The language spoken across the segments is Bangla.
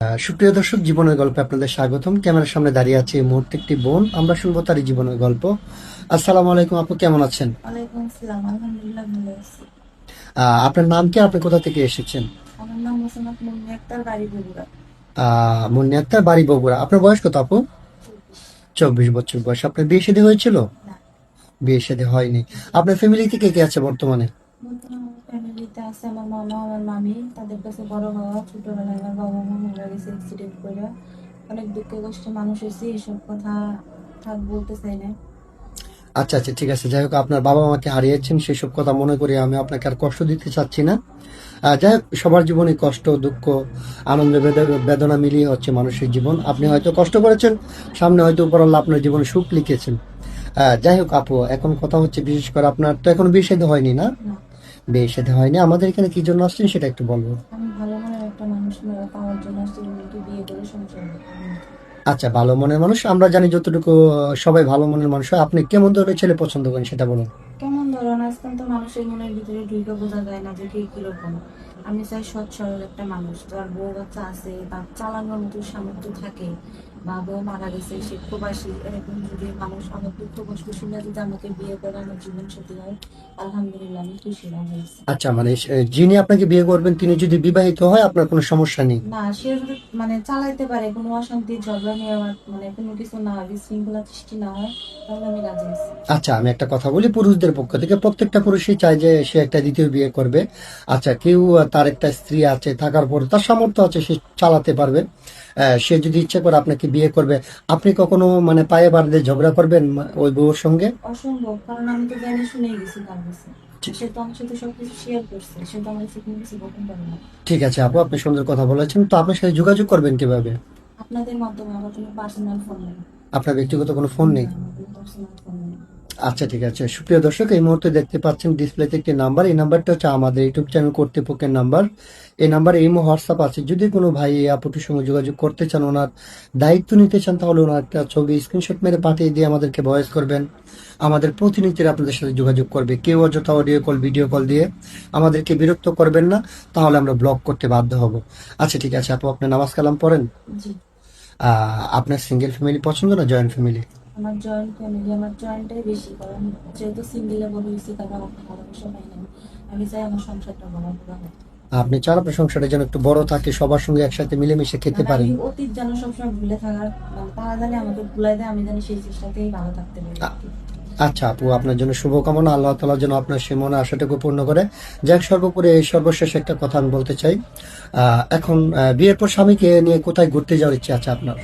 আহ, সুপ্রিয় দর্শক জীবনের গল্পে আপনাদের স্বাগতম। ক্যামেরার সামনে দাঁড়িয়ে আছে এই মুহূর্তে একটি বোন। আমরা শুনব তারই জীবনের গল্প। আসসালামু আলাইকুম আপু কেমন আছেন? আপনার নাম কি? আপনি কোথা থেকে এসেছেন? আমার নাম মুন্নি আক্তার বাড়ি বগুড়া। আপনার বয়স কত আপু? চব্বিশ বছর বয়স। আপনার বিয়ে শাদী হয়েছিল? বিয়ে শাদী হয়নি। আপনার ফ্যামিলি থেকে কে আছে বর্তমানে ফ্যামিলিতে আছে আমার মামা আমার মামি। তাদের কাছে বড় হওয়া ছোটবেলায় আমার বাবা মা মারা গেছে অ্যাক্সিডেন্ট করে অনেক দুঃখে কষ্টে মানুষ হয়েছে এসব কথা থাক বলতে চাই না। আচ্ছা আচ্ছা ঠিক আছে। যাই হোক আপনার বাবা মাকে হারিয়েছেন সেসব কথা মনে করে আমি আপনাকে আর কষ্ট দিতে চাচ্ছি না। যাই হোক সবার জীবনে কষ্ট দুঃখ আনন্দ বেদনা মিলিয়ে হচ্ছে মানুষের জীবন। আপনি হয়তো কষ্ট করেছেন সামনে হয়তো উপরাল্লা আপনার জীবনে সুখ লিখেছেন। যাই হোক আপু এখন কথা হচ্ছে বিশেষ করে আপনার তো এখন বিয়ে হয়নি না। না বিয়ে হয়নি। আমাদের এখানে কি জন্য আসছেন সেটা একটু বলব আমি ভালো মনের একটা মানুষ পাওয়ার জন্য আসছি উনিকে বিয়ে করে সংসার আচ্ছা ভালো মনের মানুষ আমরা জানি যতটুকু সবাই ভালো মনের মানুষ হয়। আপনি কেমন ধরনের ছেলে পছন্দ করেন সেটা বলুন। কেমন ধরনের? আজকাল তো মানুষের মনের ভিতরে ঢুকে বোঝা যায় না যে কে কীরকম। আমি চাই সৎ সরল একটা মানুষ। যার বউ বাচ্চা আছে তার চালানোর মতো সামর্থ্য থাকে। বা বউ মারা গেছে সে প্রবাসী এরকম যদি মানুষ আমার দুঃখ কষ্ট শুনে যদি আমাকে বিয়ে করে আমার জীবন সাথী হয় আলহামদুলিল্লাহ আমি খুশি হয়েছি আচ্ছা মানে যিনি আপনাকে বিয়ে করবেন তিনি যদি বিবাহিত হয় আপনার কোনো সমস্যা নেই? না সে যদি মানে চালাইতে পারে কোনো অশান্তি ঝগড়া নিয়ে আমার মানে কোনো কিছু না হয় বিশৃঙ্খলা সৃষ্টি না হয় তাহলে আমি রাজি আছি। আচ্ছা আমি একটা কথা বলি পুরুষদের পক্ষ থেকে প্রত্যেকটা পুরুষই চায় যে সে একটা দ্বিতীয় বিয়ে করবে। আচ্ছা কেউ তার একটা স্ত্রী আছে থাকার পর তার সামর্থ্য আছে সে চালাতে পারবে। আহ, সে যদি ইচ্ছে করে আপনাকে বিয়ে করবে। আপনি কখনো মানে পায়ে বাড়িতে ঝগড়া করবেন ওই বউর সঙ্গে? অসম্ভব কারণ আমি তো জানি শুনেই গেছি তার কাছে। ঠিক। আছে আপু আপনি সুন্দর কথা বলেছেন। তো আপনার সাথে যোগাযোগ করবেন কীভাবে? আপনাদের মাধ্যমে আমার কোনো পার্সোনাল ফোন নেই। আপনার ব্যক্তিগত কোনো ফোন নেই। আচ্ছা ঠিক আছে। সুপ্রিয় দর্শক এই মুহূর্তে দেখতে পাচ্ছেন ডিসপ্লেতে একটি নাম্বার। এই নাম্বারটা হচ্ছে আমাদের ইউটিউব চ্যানেল কর্তৃপক্ষের নাম্বার। এই নাম্বারে এই হোয়াটসঅ্যাপ আছে। যদি কোনো ভাই এই আপুটির সঙ্গে যোগাযোগ করতে চান ওনার দায়িত্ব নিতে চান তাহলে ওনার একটা ছবি স্ক্রিনশট মেরে পাঠিয়ে দিয়ে আমাদেরকে ভয়েস করবেন। আমাদের প্রতিনিধিরা আপনাদের সাথে যোগাযোগ করবে। কেউ অযথা অডিও কল ভিডিও কল দিয়ে আমাদেরকে বিরক্ত করবেন না তাহলে আমরা ব্লক করতে বাধ্য হব। আচ্ছা ঠিক আছে আপু আপনি নামাজ কালাম পড়েন? আপনার সিঙ্গেল ফ্যামিলি পছন্দ না জয়েন্ট ফ্যামিলি আমার জয়েন্ট ফ্যামিলি আমার জয়েন্টটাই বেশি কারণ যেহেতু সিঙ্গেলে বড় হয়েছি তারা আমার ভালোবাসা পাই না আমি চাই আমার সংসারটা বড় বড় হোক। আপনি চান আপনার সংসারটা যেন একটু বড় থাকে সবার সঙ্গে একসাথে মিলেমিশে খেতে মানে পারেন। অতীত যেন সবসময় ভুলে থাকার মানে তারা জানি আমাকে ভুলাই দেয় আমি জানি সেই চেষ্টাতেই ভালো থাকতে পারি। আচ্ছা আপু আপনার জন্য শুভকামনা আল্লাহ তালা যেন আপনার সে মনে আশাটাকে পূর্ণ করে। যাক সর্বোপরি এই সর্বশেষ একটা কথা আমি বলতে চাই। আহ, এখন বিয়ের পর স্বামীকে নিয়ে কোথায় ঘুরতে যাওয়ার ইচ্ছে আছে আপনার?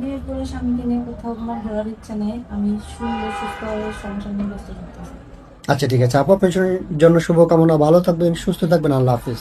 বিয়ের পরে স্বামীকে নিয়ে কোথাও আমার ঘোরার ইচ্ছা নেই। আমি সুন্দর সুস্থ সংসার নিয়ে ব্যস্ত থাকতে আচ্ছা ঠিক আছে। আপু আপনার জন্য শুভকামনা। ভালো থাকবেন সুস্থ থাকবেন। আল্লাহ হাফিজ।